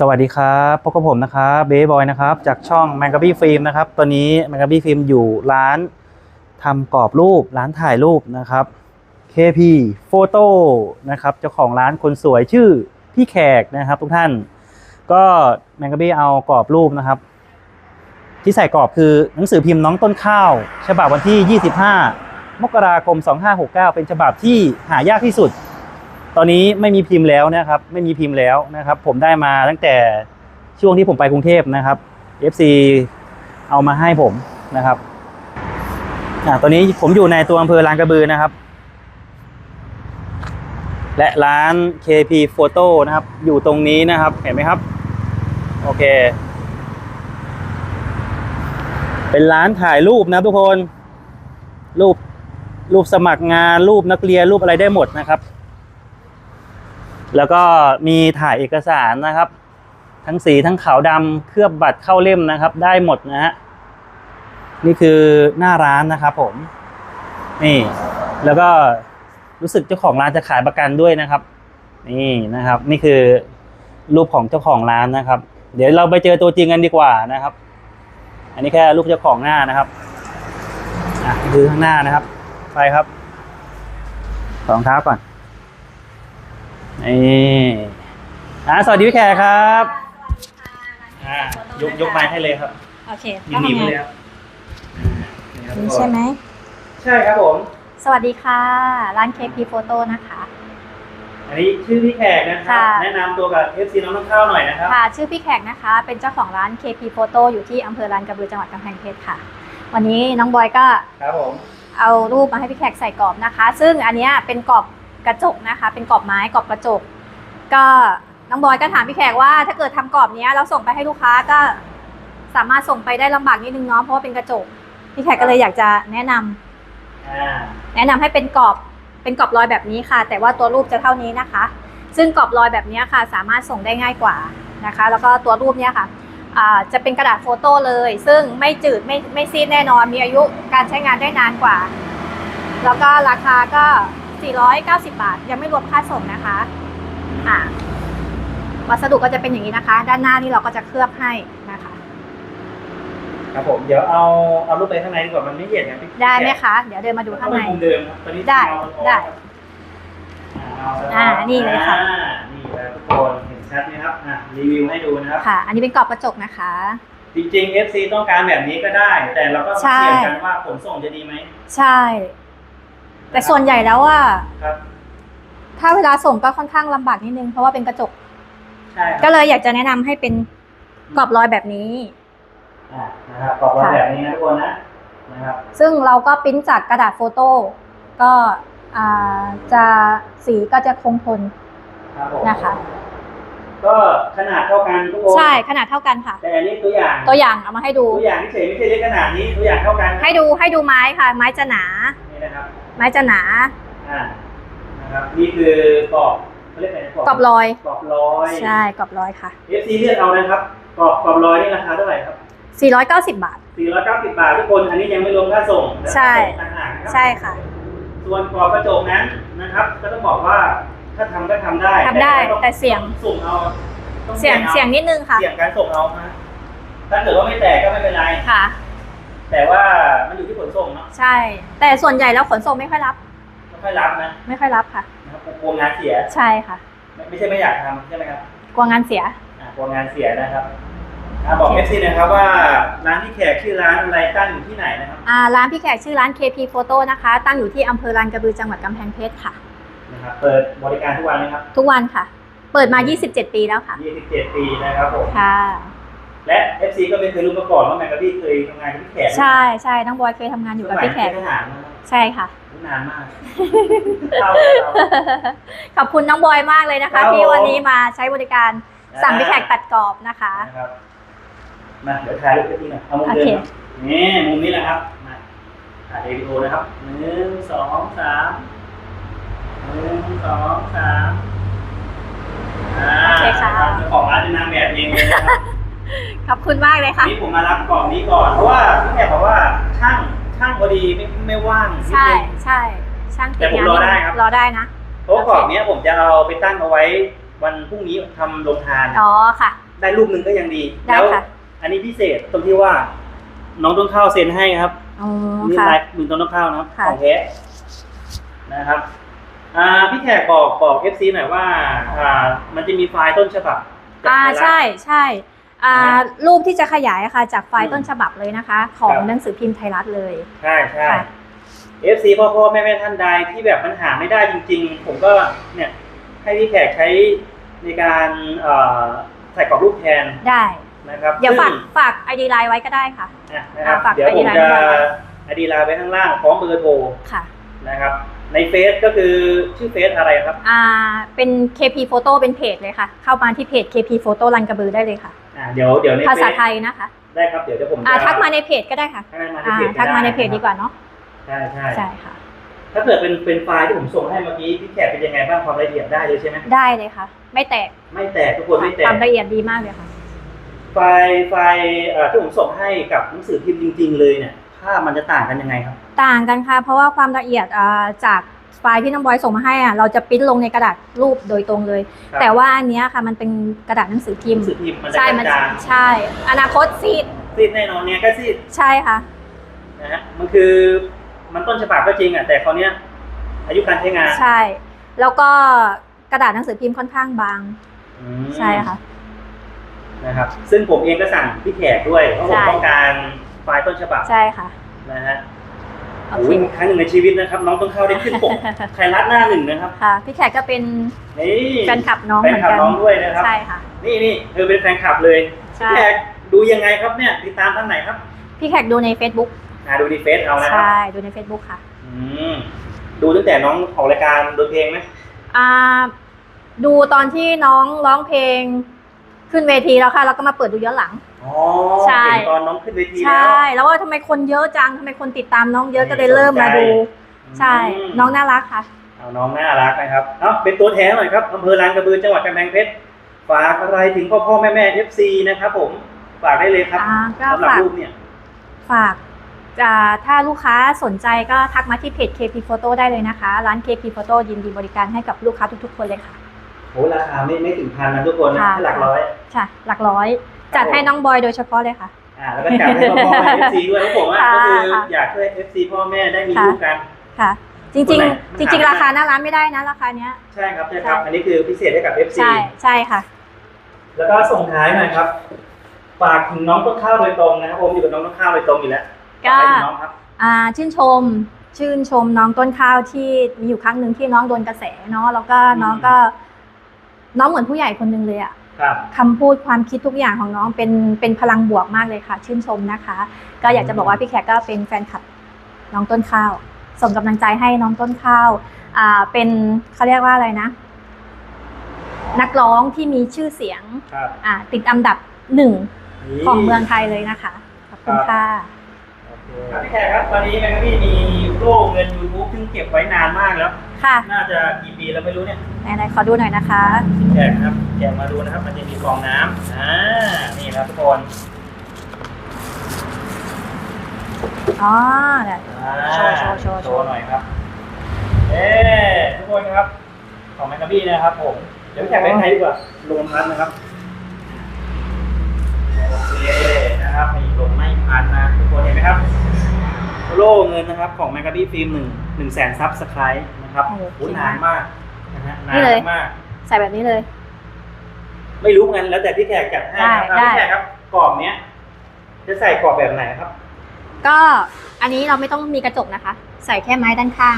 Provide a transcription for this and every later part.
สวัสดีครับพบกับผมนะครับเบย์บอยนะครับจากช่องแมงกะบี้ฟิล์มนะครับตอนนี้แมงกะบี้ฟิล์มอยู่ร้านทำกรอบรูปร้านถ่ายรูปนะครับ KP Photo นะครับเจ้าของร้านคนสวยชื่อพี่แขกนะครับทุกท่าน ก็แมงกะบี้เอากรอบรูปนะครับ ที่ใส่กรอบคือหนังสือพิมพ์น้องต้นข้าว ฉบับวันที่ 25 มกราคม 2569 เป็นฉบับที่หายากที่สุด ตอนนี้ไม่มีพิมพ์แล้วนะครับ ไม่มีพิมพ์แล้วนะครับ ผมได้มาตั้งแต่ช่วงที่ผมไปกรุงเทพนะครับ FC เอามาให้ผมนะครับอ่าตอนนี้ผมอยู่ในตัวอำเภอลานกระบือนะครับ และร้าน KP Photo นะครับ อยู่ตรงนี้นะครับ เห็นไหมครับ โอเค เป็นร้านถ่ายรูปนะทุกคน รูปรูปสมัครงานรูปนักเรียนรูปอะไรได้หมดนะครับ แล้วก็มีถ่ายเอกสารนะครับ ทั้งสีทั้งขาวดำเคลือบบัตรเข้าเล่มนะครับ ได้หมดนะฮะนี่คือหน้าร้านนะครับผม นี่แล้วก็รู้สึกเจ้าของร้านจะขายประกันด้วยนะครับ นี่นะครับ นี่คือรูปของเจ้าของร้านนะครับ เดี๋ยวเราไปเจอตัวจริงกันดีกว่านะครับ อันนี้แค่รูปเจ้าของหน้านะครับอะคือข้างหน้านะครับ ไปครับรองเท้าก่อน นี่อ่าสวัสดีพี่แขกครับอ่ายกยกไม้ให้เลยครับโอเคยินดีเลยครับอ่านี่ใช่ไหม ใช่ครับผม สวัสดีค่ะ ร้าน KP Photo นะคะ อันนี้ชื่อพี่แขกนะครับ ค่ะ แนะนำตัวกับ FC น้องน้ำข้าวหน่อยนะครับ ค่ะ ชื่อพี่แขกนะคะ เป็นเจ้าของร้าน KP Photo อยู่ที่อำเภอลานกระบือจังหวัดกำแพงเพชรค่ะ วันนี้น้องบอยก็ครับผม เอารูปมาให้พี่แขกใส่กรอบนะคะ ซึ่งอันเนี้ยเป็นกรอบ กระจกนะคะ เป็นกรอบไม้กรอบกระจก ก็น้องบอยก็ถามพี่แขกว่า ถ้าเกิดทำกรอบนี้เราส่งไปให้ลูกค้าก็สามารถส่งไปได้ลำบากนิดนึงเนาะเพราะว่าเป็นกระจกพี่แขกก็เลยอยากจะแนะนำอ่าแนะนำให้เป็นกรอบเป็นกรอบรอยแบบนี้ค่ะ แต่ว่าตัวรูปจะเท่านี้นะคะ ซึ่งกรอบรอยแบบนี้ค่ะ สามารถส่งได้ง่ายกว่านะคะ แล้วก็ตัวรูปเนี้ยค่ะจะเป็นกระดาษโฟโต้เลย ซึ่งไม่จืดไม่ไม่ซีดแน่นอนมีอายุการใช้งานได้นานกว่า แล้วก็ราคาก็ 490 บาท ยังไม่รวมค่าส่งนะคะอ่าวัสดุก็จะเป็นอย่างนี้นะคะ ด้านหน้านี่เราก็จะเคลือบให้นะคะ ครับผมเดี๋ยวเอาเอารูปไปข้างในดีกว่ามันไม่เห็นนะพี่ได้ไหมแขกคะ เดี๋ยวเดินมาดูข้างใน ต้องเป็มุมเดิมครับตอนนี้ได้เงามันออกได้ครับอ่านี่เลยค่ะ อ่านี่เลยทุกคนเห็นชัดไหมครับอะรีวิวให้ดูนะครับ ค่ะ อันนี้เป็นกรอบกระจกนะคะ จริงๆ FC ต้องการแบบนี้ก็ได้ แต่เราก็ใช่เสี่ยงกันว่าขนส่งจะดีไหม ใช่ แต่ส่วนใหญ่แล้วว่าครับ ถ้าเวลาส่งก็ค่อนข้างลำบากนิดนึงเพราะว่าเป็นกระจก ใช่ครับก็เลยอยากจะแนะนำให้เป็นกรอบรอยแบบนี้ อ่านะครับกรอบรอยแบบนี้นะทุกคนนะนะครับ ซึ่งเราก็ปริ้นจากกระดาษโฟโต้ก็อ่าจะสีก็จะคงทนครับผมนะคะ ก็ขนาดเท่ากันทุกคนใช่ขนาดเท่ากันค่ะ แต่อันนี้ตัวอย่างตัวอย่างเอามาให้ดู ตัวอย่างที่เฉยไม่ใช่เล็กขนาดนี้ตัวอย่างเท่ากันนะให้ดูให้ดูไม้ค่ะ ไม้จะหนา นี่นะครับ ไม้จะหนา อ่านะครับนี่คือกรอบเขาเรียกอะไรนะกรอบรอย กรอบรอยใช่กรอบรอยค่ะ FC เลือกเอานะครับกรอบกรอบรอยนี่ราคาเท่าไหร่ครับ 490 บาท 490 บาททุกคนอันนี้ยังไม่รวมค่าส่งและใช่ค่าส่งต่างหากนะครับ ใช่ค่ะ ส่วนกรอบกระจกนั้นนะครับ ก็ต้องบอกว่าถ้าทำก็ทำได้ทำได้องแต่เสี่ยงส่งเอาต้องเสี่ยงอาเสี่ยงนิดนึงค่ะ เสี่ยงการส่งเอานะถ้าเกิดว่าไม่แตกก็ไม่เป็นไรค่ะ แต่ว่ามันอยู่ที่ขนส่งเนาะใช่ แต่ส่วนใหญ่แล้วขนส่งไม่ค่อยรับ ไม่ค่อยรับนะไม่ค่อยรับค่ะนะครับกลัวงานเสียใช่ค่ะ ไม่ไม่ใช่ไม่อยากทำใช่ไหมครับกลัวงานเสียอ่ากลัวงานเสียนะครับอ่าบอกเอฟซีนะครับว่าร้านที่แขกชื่อร้านอะไรตั้งอยู่ที่ไหนนะครับอ่าร้านพี่แขกชื่อร้าน KP Photo นะคะ ตั้งอยู่ที่อำเภอลานกระบือจังหวัดกำแพงเพชรค่ะ นะครับเปิดบริการทุกวันไหมครับทุกวันค่ะ เปิดมา 27 ปีแล้วค่ะ 27 ปีนะครับผม ค่ะ และ FC ก็ไม่เคยรู้มาก่อนว่าแมงกะพี่เคยทำงานกับพี่แขกใช่ใช่น้องบอยเคยทำงานอยู่กับพี่แขกสมัยเป็นทหารนะครับใช่ค่ะนานมากเท่าเราขอบคุณน้องบอยมากเลยนะครัคะบที่วันนี้มาใช้บริการสั่งพี่แขกตัดกรอบนะคะนะครับมาเดี๋ยวถ่ายรูปกันทีหน่อยเอามุมเดิมโอเคครับนี่มุมนี้แหละครับมาถ่ายวิดีโอนะครับหนึ่งสองสามหนึ่งสองสามอ่าโอเคค่ะรับเจ้าของร้านเป็นนางแบบเองเลยนะครับ ขอบคุณมากเลยค่ะ นี่ผมมารับกล่องนี้ก่อน เพราะว่าพี่แขกบอกว่าช่างช่างพอดีไม่ไม่ว่างใช่ใช่ช่างติดแต่ผมงานรอได้ครับรอได้นะเพราะว่ากล่องเนี้ยผมจะเอาไปตั้งเอาไว้วันพรุ่งนี้ทำโรงทานอ๋อค่ะ ได้รูปหนึ่งก็ยังดีได้แล้วค่ะอันนี้พิเศษตรงที่ว่า น้องต้นข้าวเซ็นให้ครับอ๋อนี่ค่ะลายมือต้นข้าวนะครับค่ะของแท้นะครับอ่าพี่แขกบอกบอกเอฟซีหน่อยว่าอ่ามันจะมีไฟล์ต้นฉบับจากอ่าไทยรัฐใช่ใช่อ่านะฮะ รูปที่จะขยายอะค่ะจากไฟอืล์มต้นฉบับเลยนะคะ ของครับหนังสือพิมพ์ไทยรัฐเลย ใช่ใช่ค่ะเอฟซีพ่อพ่อแม่แม่ท่านใดที่แบบมันหาไม่ได้จริง ๆ ผมก็เนี่ยให้พี่แขกใช้ในการเอ่อใส่กรอบรูปแทนได้นะครับเดี๋ยวฝากซึ่งฝากไอดีไลน์ไว้ก็ได้ค่ะอะนะครับอ่าฝากเดี๋ยวผม ID จะไลน์ไว้อดีไลน์ไว้ข้างล่างพร้อมเบอร์โทรค่ะนะครับ ในเฟซก็คือชื่อเฟซอะไรครับ อ่าเป็น KP Photo เป็นเพจเลยค่ะ เข้ามาที่เพจ KP Photo รันกระบือได้เลยค่ะ อ่าเดี๋ยวเดี๋ยวในภาเฟษาซไทยนะคะได้ครับเดี๋ยวเดี๋ยวผมอ่าจะทักมาในเพจก็ได้ค่ะทักมาในอ่าเพจทักมาในเพจไดีกว่าเนาะใช่ใช่ใช่ค่ะ ถ้าเกิดเป็นเป็นไฟล์ที่ผมส่งให้เมื่อกี้พี่แขกเป็นยังไงบ้างความละเอียดได้เลยใช่ไหมได้เลยค่ะ ไม่แตกไม่แตกทุกคนไม่แตควากมละเอียดดีมากเลยค่ะไฟล์ไฟล์เอ่อที่ผมส่งให้กับหนังสือพิมพ์จริง ๆ เลยเนี่ยภาพมันจะต่างกันยังไงครับ ต่างกันค่ะ เพราะว่าความละเอียดอ่าจาก ไฟล์ที่น้องบอยส่งมาให้อะเราจะปริ้นลงในกระดาษรูปโดยตรงเลย ครับ แต่ว่าอันเนี้ยค่ะมันเป็นกระดาษหนังสือพิหมนัพ์งสือพิมพ์มันจะใช่มันจางใช่ อนาคตซีดซีดแน่นอนเนี่ยก็ซีดใช่ค่ะ นะฮะมันคือมันต้นฉบับก็จริงอะแต่คราวเนี้ยอายุการใช้งานใช่ แล้วก็กระดาษหนังสือพิมพ์ค่อนข้างบาง อืมใช่ค่ะ นะครับซึ่งผมเองก็สั่งพี่แขกด้วยเพราะผมใช่ ต้องการไฟล์ต้นฉบับใช่ค่ะ นะฮะ โอโอ้เคยครั้งหนึ่งในชีวิตนะครับ น้องต้องเข้าได้ขึ้นปกไทยรัฐหน้าหนึ่งนะครับค่ะพี่แขกก็เป็นนี่แฟนคลับน้องแฟเหนมือนคลับกันน้องด้วยนะครับใช่ค่ะนี่นี่เธอเป็นแฟนคลับเลยใช่พี่แขกดูยังไงครับเนี่ยติดตามทางไหนครับ พี่แขกดูใน Facebook อ่าดูในเฟซเอานะครับใช่ดูใน Facebook ค่ะอืมดูตั้งแต่น้องออกรายการดนเพลงไหมอ่าดูตอนที่น้องร้องเพลงขึ้นเวทีแล้วค่ะ แล้วก็มาเปิดดูย้อนหลังอ๋อ ใช่ เห็นตอนน้องขึ้นเวทีใชแล้ว่ แล้วว่าทำไมคนเยอะจังทำไมคนติดตามน้องเยอะนี่ก็เลยเริ่มมาดูสนใจใช่ มน้องน่ารักค่ะ เอาน้องน่ารักนะครับเอาเป็นตัวแทนหน่อยครับอำเภอลานกระบือจังหวัดกำแพงเพชรฝากอะไรถึงพ่อพ่อแม่แม่เอฟซีนะครับผมฝากได้เลยครับอ่าก็สำหรับฝาก รูปเนี่ย ฝากอ่าถ้าลูกค้าสนใจก็ทักมาที่เพจ KP Photo ได้เลยนะคะ ร้าน KP Photo ยินดีบริการให้กับลูกค้าทุกๆ คนเลยค่ะ โหราคาไม่ไม่ถึงพันนะทุกคนนะค่ะ แค่หลักร้อย ใช่ หลักร้อย จัดให้น้องบอยโดยเฉพาะเลยค่ะ อ่าแล้วก็จัดให้พ่อพ่อแม่เอฟซีด้วยแล้วผมอะค่ะก็คือค่ะอยากช่วยเอฟซีพ่อแม่ได้มีค่ะลูกกันค่ะจคนริงไหนๆจริง ๆ ราคาหน้าร้านไม่ได้นะราคาเนี้ยใช่ครับใช่ครับใช่อันนี้คือพิเศษให้กับเอฟซีใช่ใช่ค่ะ แล้วก็ส่งท้ายหน่อยครับฝากถึงน้องต้นข้าวโดยตรงนะครับผมอยู่กับน้องต้นข้าวโดยตรงอยู่แล้วก็ฝากอะไรถึงน้องครับอ่าชื่นชมชื่นชมน้องต้นข้าวที่มีอยู่ครั้งหนึ่งที่น้องโดนกระแสเนาะแล้วก็อืมน้องก็ น้องเหมือนผู้ใหญ่คนหนึ่งเลยอะ ครับคำพูดความคิดทุกอย่างของน้องเป็นเป็นพลังบวกมากเลยค่ะ ชื่นชมนะคะ ก็อยากจะบอกว่าพี่แขกก็เป็นแฟนคลับน้องต้นข้าว ส่งกำลังใจให้น้องต้นข้าวอ่าเป็นเขาเรียกว่าอะไรนะ นักร้องที่มีชื่อเสียงครับอ่าติดอันดับหนึ่งนี่ของเมืองไทยเลยนะคะขอบคุณค่ะครับพี่แขกครับตอนนี้แมงกะพี่มีโล่เงิน YouTube ซึ่งเก็บไว้นานมากแล้ว ค่ะ น่าจะกี่ปีแล้วไม่รู้เนี่ยไหนๆขอดูหน่อยนะคะพี่แขกครับแกะมาดูนะครับ มันจะมีฟองน้ำอ่านี่นะครับทุกคนอ๋อเดี๋ยวอ่าโชว์โชว์โชว์โชว์ หน่อยครับ เอ๊ทุกคนครับ ของแมงกะพี่นะครับ ผม เดี๋ยวพี่แขกไปไทยดีกว่าลงพันนะครับโอเคนะครับมีลงไม่พันนะทุกคนเห็นไหมครับโล่เงินนะครับของแมกกาบี้ฟิล์มหนึ่งหนึ่งแสนซับสไครต์ นะครับโอ้โหโอ้นานมากนะฮะนานี่เลยนมาก ใส่แบบนี้เลย ไม่รู้เหมือนกันแล้วแต่พี่แขกจัดให้ครับได้อะพี่แขกครับกรอบเนี้ย จะใส่กรอบแบบไหนครับ ก็อันนี้เราไม่ต้องมีกระจกนะคะ ใส่แค่ไม้ด้านข้าง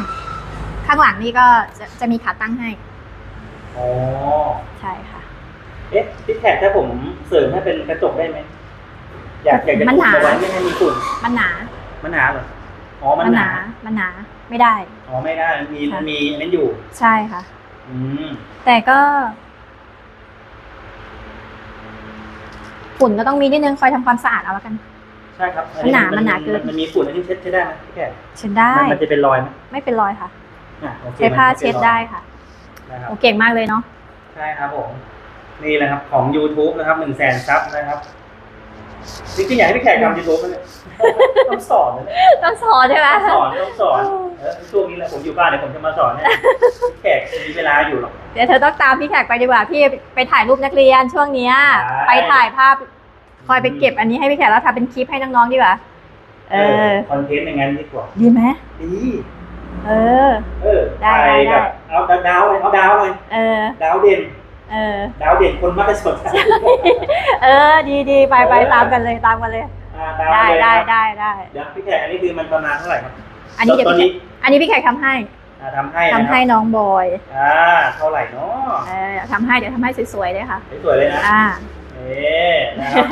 ข้างหลังนี่ก็จะจะมีขาตั้งให้อ๋อใช่ค่ะ เอ๊ะพี่แขกถ้าผมเสริมให้เป็นกระจกได้ไหมอยากอยากจะมันหนาเอาไว้ไม่ให้มีฝุ่นมันหนา มันหนาเหรอ อ๋อ มันมันหหนานา มันหนา ไม่ได้ อ๋อ ไม่ได้มันมีค่ะมันมีอันนั้นอยู่ ใช่ค่ะ อืม แต่ก็ฝุ่นก็ต้องมีนิดนึงคอยทำความสะอาดเอาแล้วกัน ใช่ครับอัมันหนามันหนาเกิน มันมีฝุ่นอันนี้เช็ดใช้ได้ไหมพี่แขกเช็ดได้มันมันจะเป็นรอยไหมไม่เป็นรอยค่ะ อะโอเคใช้ผ้ามันจะเช็ป็ดนรอยได้ค่ะนะครับ โอเก่งมากเลยเนาะ ใช่ครับผม นี่แหละครับของ YouTube นะครับหนึ่งแสนซับนะครับ จริงๆอยากให้พี่แขกทำยูทูบมันยต้องสอนนะต้องสอนใช่ไหมต้องสอนต้องสอนเออช่วงนี้แหละผมอยู่บ้านเดี๋ยวผมจะมาสอนให้พี่แขกมีเวลาอยู่หรอก เดี๋ยวเธอต้องตามพี่แขกไปดีกว่าพี่ไปถ่ายรูปนักเรียนช่วงเนี้ยได้ไปถ่ายภาพคอยไปเก็บอันนี้ให้พี่แขกแล้วทำเป็นคลิปให้น้องๆดีกว่า เออ คอนเทนต์อย่างนั้นดีกว่าดีไหมดีเออ เออได้ถ่ายได้ แบบเอาดาวเลยเอาดาวเลยเออ ดาวเด่น เออ ดาวเด่นคนมักจะสนใจเออ ดีดีไปไปตามกันเลยตามกันเลย อ่าดาวได้เลยได้นะครับได้ได้เดี๋ยวพี่แขกอันนี้คือมันประมาณเท่าไหร่ครับอันนี้เดี๋ยวตอนพี่นี้แขกอันนี้พี่แขกทำให้อ่าทำให้ทำนะคให้รับน้องบอยอ่าเท่าไหร่เนาะเออทำให้เดี๋ยวทำให้สวยๆเลยค่ะ สวยๆเลยนะอ่า เอ๊นะครับ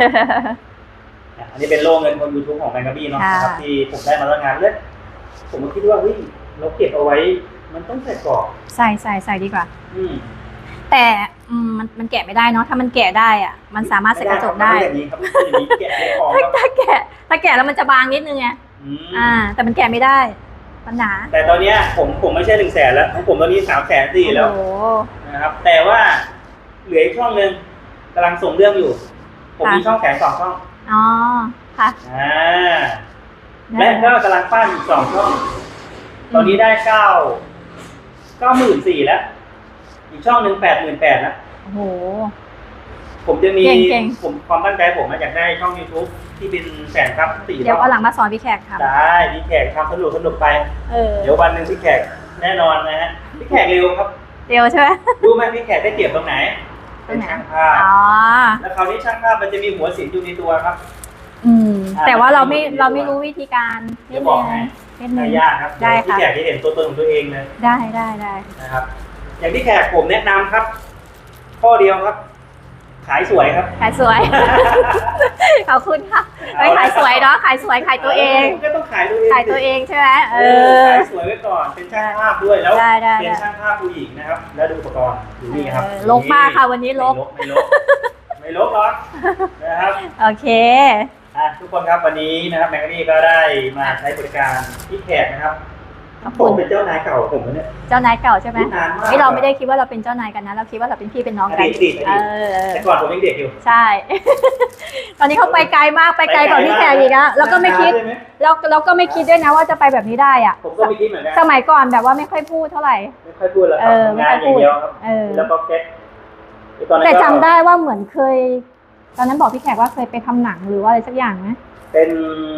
อะอันนี้เป็นโล่เงินคน YouTube ของแมงกะบี้เนาะค่ะ นะครับที่ผมได้มาแล้วงานเล่นผมก็คิดว่าเฮ้ยเราเก็บเอาไว้ มันต้องใส่กรอบ ใส่ใส่ใส่ดีกว่า อืมแต่ อืมมันมันแกะไม่ได้เนาะถ้ามันแกะได้อะมันสามารถใส่กระจกได้ม่อย่างนี้ครับไม่อย่างนี้แกะไม่พอครับถ้าแกะถ้าแกะแล้วมันจะบางนิดนึงไงอืมอ่า แต่มันแกะไม่ได้มันหนาแต่ตอนเนี้ยผมผมไม่ใช่หนึ่งแสนแล้วของผมตอนนี้สามแสนสี่แล้ว โอ้โห นะครับแต่ว่าเหลืออีกช่องหนึ่งกำลังส่งเรื่องอยู่ ผมมีช่องแสนสองช่องอ๋อค่ะอ่าและก็กำลังปั้นอีกสองช่อง ตอนนี้ได้เก้าเก้าหมื่นสี่แล้ว อีกช่องหนึ่งแปดหมื่นแปดแล้วโอ้โห ผมจะมีเก่งผมความตั้งใจผมอะอยากได้ช่อง YouTube ที่เป็นแสนครับสี่เดี๋ยวรเอาอบหลังมาสอนพี่แขกครับได้พี่แขกทำสนุกสนุกไปเออ เดี๋ยววันหนึ่งพี่แขกแน่นอนนะฮะพี่แขกเร็วครับ เดี๋ยวใช่ไหม รู้ไหมพี่แขกได้เปรียบตรงไหน ตรเป็งนไหน ช่างภาพอ๋อ แล้วคราวนี้ช่างภาพมันจะมีหัวศิลป์อยู่ในตัวครับ อืม อ่าแต่ว่าเราไม่เดี๋ยวเราไม่รู้วิธีการเดี๋นิยดวบนึอกงให้ นิดนึไม่ง ยากครับได้เยวค่ะพี่แขกจะเห็นตัวตนของตัวเองเลยได้ได้ได้นะครับ อย่างที่แขกผมแนะนำครับ ข้อเดียวครับ ขายสวยครับ ขายสวย ขอบคุณค่ะไม่ขายสวยเนาะขายสวยขายตัวเอง ก็ต้องขายตัวเองขายตัวเองใช่ไหมเอเอออขายสวยไว้ก่อนเป็นช่างภาพด้วยแล้วได้ได้เป็นช่างภาพผู้หญิงนะครับ แล้วดูอุปกรณ์อยู่นี่ครับเออลกมากค่ะวันนี้ลกไม่ลกไม่ลกหรอกนะครับโอเคอะทุกคนครับวันนี้นะครับแมกกานี่ก็ได้มาใช้บริการที่แขกนะครับ ขอบผคุมณเป็นเจ้านายเก่าผมนะเนี่ย เจ้านายเก่าใช่ไหมนานมากนี่เราไม่ได้คิดว่าเราเป็นเจ้านายกันนะ เราคิดว่าเราเป็นพี่เป็นน้องกันอดีตอดีตเออ แต่ก่อนผมยังเด็กอยู่ใช่ ตอนนี้เขาไปไกลมากไปไกลกว่าพี่แขกอีกนะแล้วก็ไม่คิดนานใช่หเราเราก็ไม่คิดด้วยนะว่าจะไปแบบนี้ได้อะผมก็ไม่คิดเหมือนกันสมัยก่อนแบบว่าไม่ค่อยพูดเท่าไหร่ ไม่ค่อยพูดแล้วคเอรับอไม่งานค่อยอพูย่างดเดียวครับ เออ แล้วก็แก๊กตอนนั้นแต่ก็จำได้ว่าเหมือนเคย ตอนนั้นบอกพี่แขกว่าเคยไปทำหนังหรือว่าอะไรสักอย่างนะ เป็น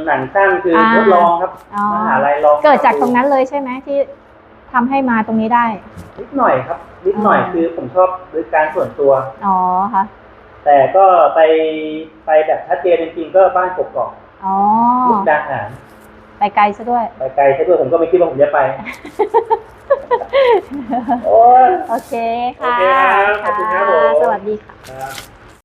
หนังสั้นคืออ่าทดลองครับอ๋อมหาลัยลองเกิดจากตรงนั้นเลยใช่ไหมที่ทำให้มาตรงนี้ได้ นิดหน่อยครับ นิดหน่อยอ๋อคือผมชอบบริการส่วนตัว อ๋อค่ะแต่ก็ไปไปแบบชัดเจนจริงๆก็บ้านกกอกอ๋อมุกดาหารไปไกลซะด้วย ไปไกลซะด้วยผมก็ไม่คิดว่าผมจะไป โอ้ย โอเคค่ะโอเคครับขอบคุณครับผม สวัสดีค่ะ ครับ